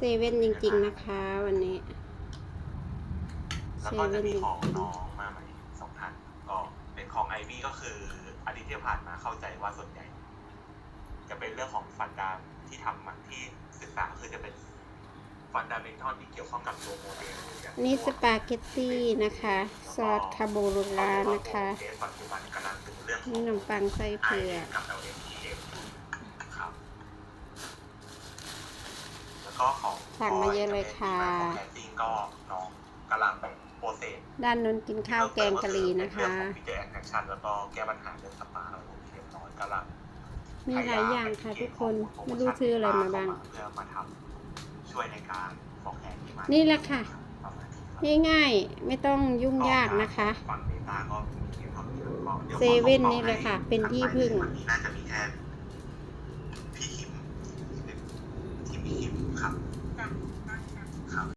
เซเว่นจริง ๆ นะคะ วันนี้แล้วเซก็จะเว่นมีจริงของน้องมาใหม่สองท่านก็เป็นของไอวี่ก็คืออาทิตย์ที่ผ่านมาเข้าใจว่าส่วนใหญ่ จะเป็นเรื่องของฟันดามที่ทำมาที่ศึกษาก็คือจะเป็นฟันดาเมนทอลที่เกี่ยวข้องกับตัวโมเดลอย่างๆนี่สปาเกตตี้นะคะ ซอสคาโบโรลานะคะเปัจจุบันกำลังถึงเรื่องขอนี่งขนมปังไส้เผือก กับ LMTM ครับแล้ว ก็ของสั่งมาเยอะเลยค่ะของแคสติ้งก็น้องกำลังโปรเซสด้านนู้นกินข้าวแกงกะหรี่นะคะเรื่องของ PJ Action แล้วก็แก้ปัญหาเรื่องสปาเราโอเคเรียบร้อยกำลังมีหลายอย่างค่ะทุกคนไม่รู้ซื้ออะไรมาบ้างเพื่อมาทำช่วยในการฟอกแฮนที่มานี่แหละค่ะประมาณนี้ครับง่ายๆไม่ต้องยุ่งยากนะคะฝั่งเบต้าก็มีเพียงเท่านี้ครับก็ดี๋ยวเซเว่นนี่แหละค่ะ เป็นที่พึ่งวันนี้น่าจะมีแค่